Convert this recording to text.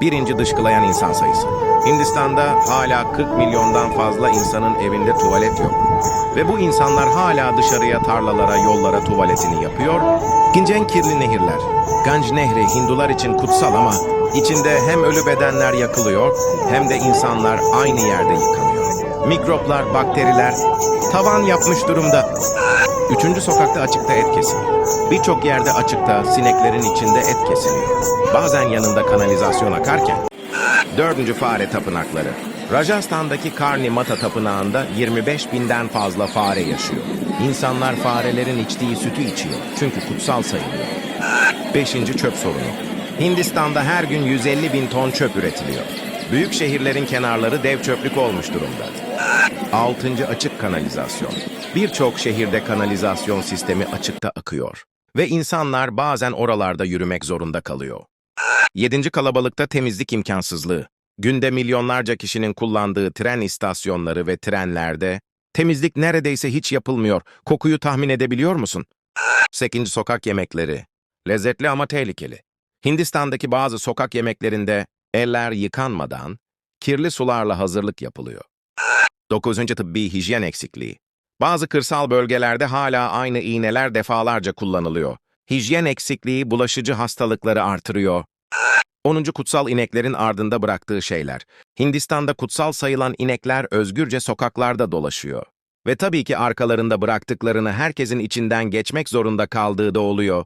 Birinci dışkılayan insan sayısı. Hindistan'da hala 40 milyondan fazla insanın evinde tuvalet yok. Ve bu insanlar hala dışarıya, tarlalara, yollara tuvaletini yapıyor. İkinci en kirli nehirler. Ganj Nehri Hindular için kutsal ama içinde hem ölü bedenler yakılıyor hem de insanlar aynı yerde yıkanıyor. Mikroplar, bakteriler tavan yapmış durumda. Üçüncü sokakta açıkta et kesiliyor. Birçok yerde açıkta sineklerin içinde et kesiliyor. Bazen yanında kanalizasyon akarken. Dördüncü fare tapınakları. Rajasthan'daki Karni Mata Tapınağı'nda 25 binden fazla fare yaşıyor. İnsanlar farelerin içtiği sütü içiyor çünkü kutsal sayılıyor. Beşinci çöp sorunu. Hindistan'da her gün 150 bin ton çöp üretiliyor. Büyük şehirlerin kenarları dev çöplük olmuş durumda. Altıncı açık kanalizasyon. Birçok şehirde kanalizasyon sistemi açıkta akıyor. Ve insanlar bazen oralarda yürümek zorunda kalıyor. Yedinci kalabalıkta temizlik imkansızlığı. Günde milyonlarca kişinin kullandığı tren istasyonları ve trenlerde temizlik neredeyse hiç yapılmıyor. Kokuyu tahmin edebiliyor musun? Sekizinci sokak yemekleri. Lezzetli ama tehlikeli. Hindistan'daki bazı sokak yemeklerinde eller yıkanmadan kirli sularla hazırlık yapılıyor. 9. tıbbi hijyen eksikliği. Bazı kırsal bölgelerde hala aynı iğneler defalarca kullanılıyor. Hijyen eksikliği bulaşıcı hastalıkları artırıyor. 10. kutsal ineklerin ardında bıraktığı şeyler. Hindistan'da kutsal sayılan inekler özgürce sokaklarda dolaşıyor. Ve tabii ki arkalarında bıraktıklarını herkesin içinden geçmek zorunda kaldığı da oluyor.